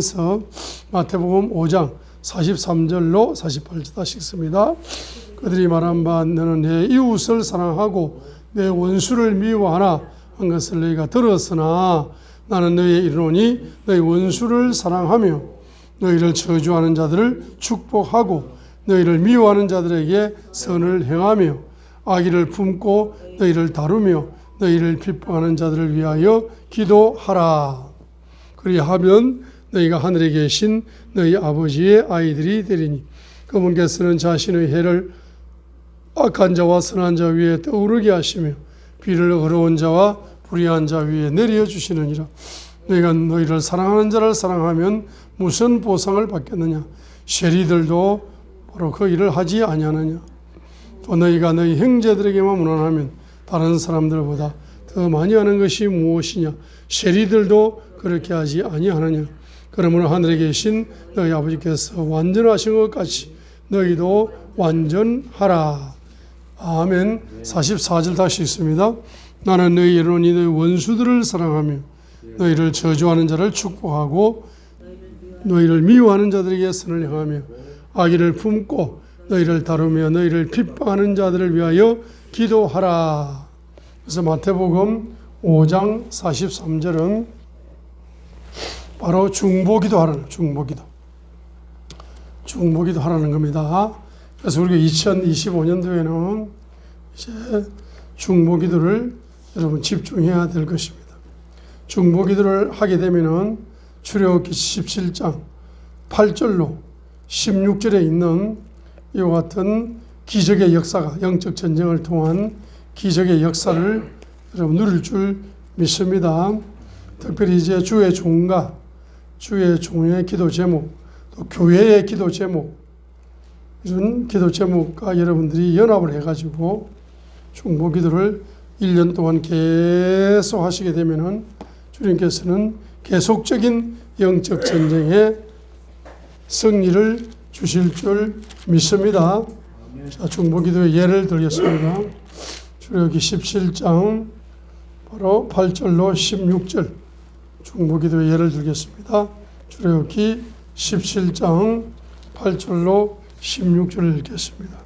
서 마태복음 5장 43절로 48절 읽습니다. 그들이 말한 바 너는 내 이웃을 사랑하고 내 원수를 미워하나 한 것을 너희가 들었으나 나는 너희에 이르노니 너희 원수를 사랑하며 너희를 저주하는 자들을 축복하고 너희를 미워하는 자들에게 선을 행하며 악의를 품고 너희를 다루며 너희를 핍박하는 자들을 위하여 기도하라. 그리하면 너희가 하늘에 계신 너희 아버지의 아이들이 되리니 그분께서는 자신의 해를 악한 자와 선한 자 위에 떠오르게 하시며 비를 어려운 자와 불의한 자 위에 내려 주시느니라. 너희가 너희를 사랑하는 자를 사랑하면 무슨 보상을 받겠느냐? 쉐리들도 바로 그 일을 하지 아니하느냐? 또 너희가 너희 형제들에게만 무난하면 다른 사람들보다 더 많이 하는 것이 무엇이냐? 쉐리들도 그렇게 하지 아니하느냐 그러므로 하늘에 계신 너희 아버지께서 완전하신 것 같이 너희도 완전하라. 아멘. 44절 다시 있습니다. 나는 너희 이르노니 너희 원수들을 사랑하며 너희를 저주하는 자를 축복하고 너희를 미워하는 자들에게 선을 행하며 악의를 품고 너희를 다루며 너희를 핍박하는 자들을 위하여 기도하라. 그래서 마태복음 5장 43절은 바로 중보기도 하라는 중보기도. 중보기도 하라는 겁니다. 그래서 우리가 2025년도에는 이제 중보기도를 여러분 집중해야 될 것입니다. 중보기도를 하게 되면은 출애굽기 17장 8절로 16절에 있는 이와 같은 기적의 역사가 영적 전쟁을 통한 기적의 역사를 여러분 누릴 줄 믿습니다. 특별히 이제 주의 종과 주의 종의 기도 제목, 또 교회의 기도 제목, 이런 기도 제목과 여러분들이 연합을 해가지고 중보 기도를 1년 동안 계속 하시게 되면은 주님께서는 계속적인 영적 전쟁에 승리를 주실 줄 믿습니다. 자, 중보 기도의 예를 들겠습니다. 출애굽기 17장 바로 8절로 16절 중보기도의 예를 들겠습니다. 출애굽기 17장 8절로 16절을 읽겠습니다.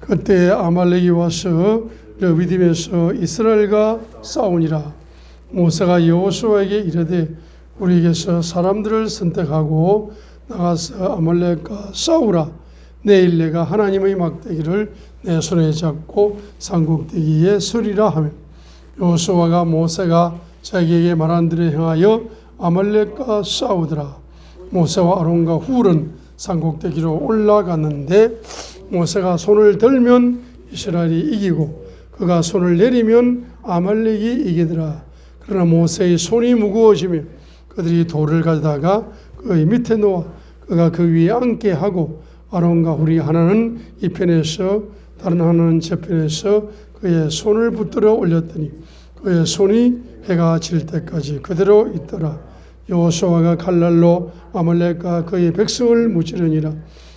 그때 아말렉이 와서 르비딤에서 이스라엘과 싸우니라 모세가 여호수아에게 이르되 우리에게서 사람들을 선택하고 나가서 아말렉과 싸우라 내일 내가 하나님의 막대기를 내 손에 잡고 산꼭대기에 서리라 하며 여호수아가 모세가 자기에게 말한 대로 행하여 아말렉과 싸우더라. 모세와 아론과 훌은 산꼭대기로 올라갔는데 모세가 손을 들면 이스라엘이 이기고 그가 손을 내리면 아말렉이 이기더라. 그러나 모세의 손이 무거워지며 그들이 돌을 가져다가 그의 밑에 놓아 그가 그 위에 앉게 하고 아론과 훌이 하나는 이 편에서 다른 하나는 저 편에서 그의 손을 붙들어 올렸더니 그의 손이 해가 질 때까지 그대로 있더라. 여호수아가 칼날로 아말렉과 그의 백성을 무찌르니라.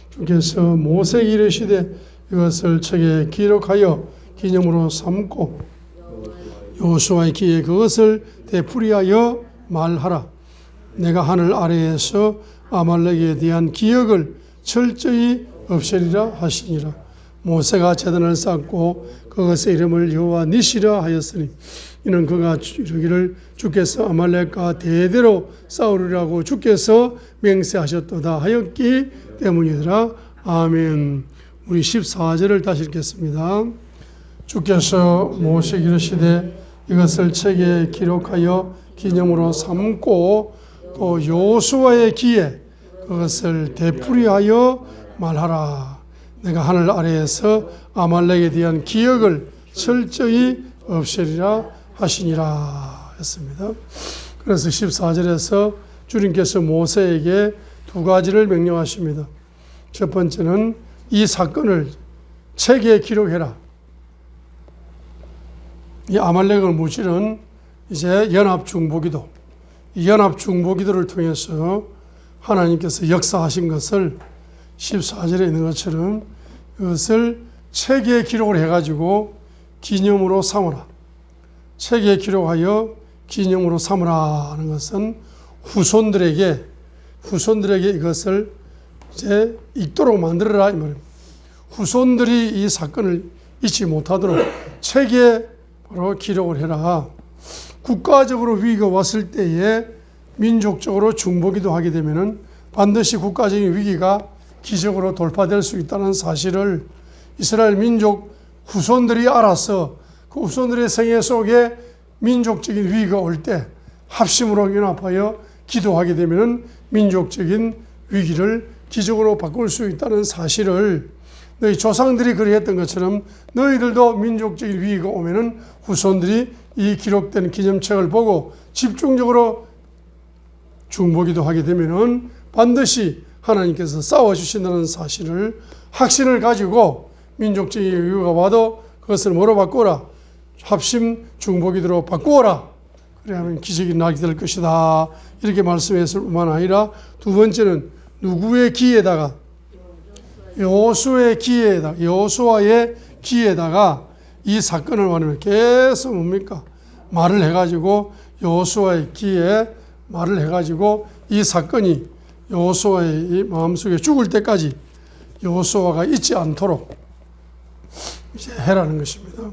주께서 모세에게 이르시되 이것을 책에 기록하여 기념으로 삼고 여호수아의 귀에 그것을 되풀이하여 말하라. 내가 하늘 아래에서 아말렉에 대한 기억을 철저히 없애리라 하시니라. 모세가 재단을 쌓고 그것의 이름을 여호와 니시라 하였으니 이는 그가 이르기를 주께서 아말렉과 대대로 싸우리라고 주께서 맹세하셨도다 하였기 때문이더라. 아멘. 우리 14절을 다시 읽겠습니다. 주께서 모세에게 이르시되 이것을 책에 기록하여 기념으로 삼고 또 여호수아의 귀에 그것을 되풀이하여 말하라. 내가 하늘 아래에서 아말렉에 대한 기억을 철저히 없애리라 하시니라 했습니다. 그래서 14절에서 주님께서 모세에게 두 가지를 명령하십니다. 첫 번째는 이 사건을 책에 기록해라. 이 아말렉을 무찌른 이제 연합 중보기도, 이 연합 중보기도를 통해서 하나님께서 역사하신 것을 14절에 있는 것처럼 이것을 책에 기록을 해가지고 기념으로 삼으라. 책에 기록하여 기념으로 삼으라 하는 것은 후손들에게 후손들에게 이것을 이제 읽도록 만들어라 이 말입니다. 후손들이 이 사건을 잊지 못하도록 책에 바로 기록을 해라. 국가적으로 위기가 왔을 때에 민족적으로 중보기도 하게 되면은 반드시 국가적인 위기가 기적으로 돌파될 수 있다는 사실을 이스라엘 민족 후손들이 알아서 그 후손들의 생애 속에 민족적인 위기가 올 때 합심으로 연합하여 기도하게 되면은 민족적인 위기를 기적으로 바꿀 수 있다는 사실을 너희 조상들이 그리했던 것처럼 너희들도 민족적인 위기가 오면은 후손들이 이 기록된 기념책을 보고 집중적으로 중보기도 하게 되면은 반드시 하나님께서 싸워 주신다는 사실을 확신을 가지고 민족적인 위기가 와도 그것을 뭐로 바꾸라? 합심 중보기도로 바꾸어라. 그래야만 기적이 나게 될 것이다. 이렇게 말씀했을 뿐만 아니라 두 번째는 누구의 기에다가? 여호수의 기에다 여호수아의 기에다가 이 사건을 말하면 계속 뭡니까? 말을 해가지고 여호수아의 기에 말을 해가지고 이 사건이 여호수아의 이 마음속에 죽을 때까지 여호수아가 잊지 않도록 이제 해라는 것입니다.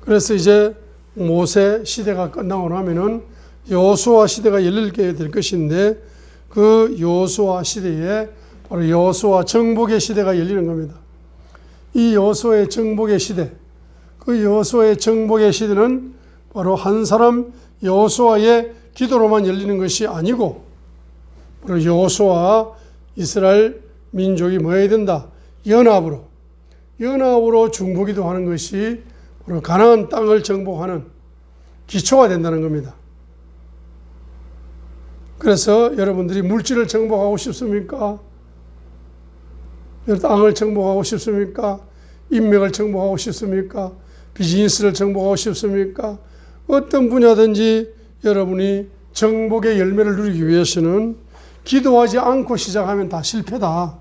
그래서 이제 모세 시대가 끝나고 나면은 여호수아 시대가 열리게 될 것인데 그 여호수아 시대에 바로 여호수아 정복의 시대가 열리는 겁니다. 이 여호수아의 정복의 시대, 그 여호수아의 정복의 시대는 바로 한 사람 여호수아의 기도로만 열리는 것이 아니고 바로 여호수아 이스라엘 민족이 뭐 해야 된다? 연합으로 연합으로 중보기도 하는 것이 바로 가나안 땅을 정복하는 기초가 된다는 겁니다. 그래서 여러분들이 물질을 정복하고 싶습니까? 땅을 정복하고 싶습니까? 인맥을 정복하고 싶습니까? 비즈니스를 정복하고 싶습니까? 어떤 분야든지 여러분이 정복의 열매를 누리기 위해서는 기도하지 않고 시작하면 다 실패다.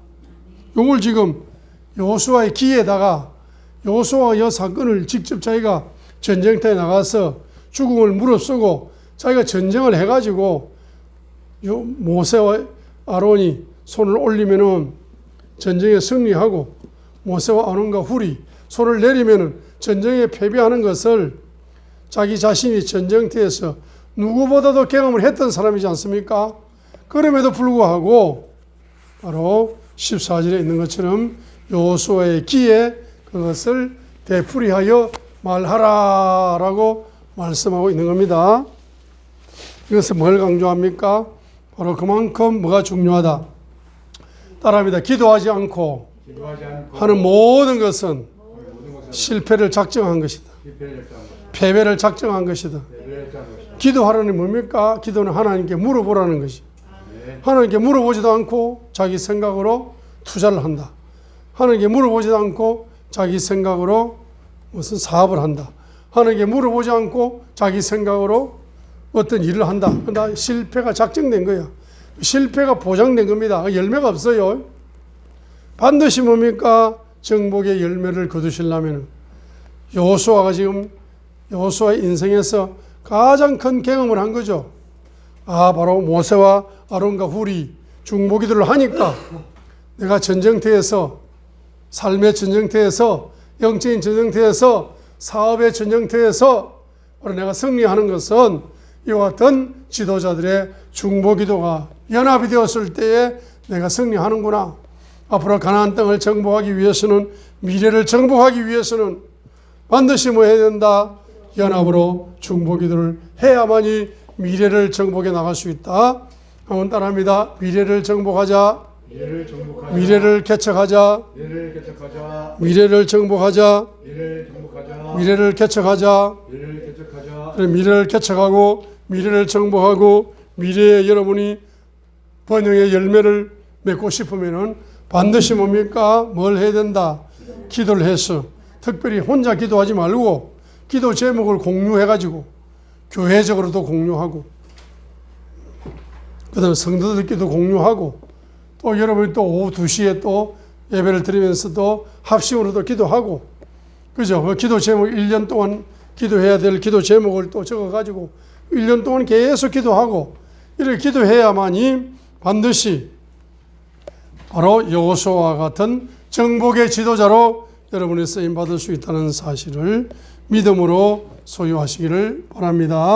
요걸 지금 여호수아의 기에다가 여호수아가 이 사건을 직접 자기가 전쟁터에 나가서 죽음을 무릅쓰고 자기가 전쟁을 해가지고 요 모세와 아론이 손을 올리면은 전쟁에 승리하고 모세와 아론과 훌이 손을 내리면은 전쟁에 패배하는 것을 자기 자신이 전쟁터에서 누구보다도 경험을 했던 사람이지 않습니까? 그럼에도 불구하고 바로 14절에 있는 것처럼 여호수아의 기에 그것을 되풀이하여 말하라 라고 말씀하고 있는 겁니다. 이것은 뭘 강조합니까? 바로 그만큼 뭐가 중요하다. 따라합니다. 기도하지 않고 기도하지 않고 하는 모든 것은 모든 실패를 작정한 것이다. 실패를 패배를 작정한 것이다. 패배를 했다는 것이다. 기도하라는 뭡니까? 기도는 하나님께 물어보라는 것이. 네. 하나님께 물어보지도 않고 자기 생각으로 투자를 한다. 하나님께 물어보지도 않고 자기 생각으로 무슨 사업을 한다. 하나님께 물어보지 않고 자기 생각으로 어떤 일을 한다. 그러나 실패가 작정된 거야. 실패가 보장된 겁니다. 열매가 없어요. 반드시 뭡니까? 정복의 열매를 거두시려면 여호수아가 지금 여호수아의 인생에서 가장 큰 경험을 한 거죠. 아, 바로 모세와 아론과 훌이 중보기도를 하니까 내가 전쟁터에서 삶의 전쟁터에서 영적인 전쟁터에서 사업의 전쟁터에서 바로 내가 승리하는 것은 이와 같은 지도자들의 중보기도가 연합이 되었을 때에 내가 승리하는구나. 앞으로 가나안 땅을 정복하기 위해서는 미래를 정복하기 위해서는 반드시 뭐 해야 된다? 연합으로 중보기도를 해야만이 미래를 정복해 나갈 수 있다. 한번 따라합니다. 미래를 정복하자. 미래를 정복하자. 미래를 개척하자. 미래를 개척하자. 미래를 정복하자. 미래를 정복하자. 미래를 개척하자. 미래를 개척하자. 그래, 미래를 개척하고 미래를 정복하고 미래에 여러분이 번영의 열매를 맺고 싶으면은 반드시 뭡니까? 뭘 해야 된다? 기도를 해서 특별히 혼자 기도하지 말고 기도 제목을 공유해 가지고 교회적으로도 공유하고 그다음에 성도들끼리도 공유하고 또 여러분이 또 오후 2시에 또 예배를 드리면서도 합심으로도 기도하고 그죠? 그 기도 제목 1년 동안 기도해야 될 기도 제목을 또 적어 가지고 1년 동안 계속 기도하고 이렇게 기도해야만이 반드시 바로 여호수와 같은 정복의 지도자로 여러분의 쓰임 받을 수 있다는 사실을 믿음으로 소유하시기를 바랍니다.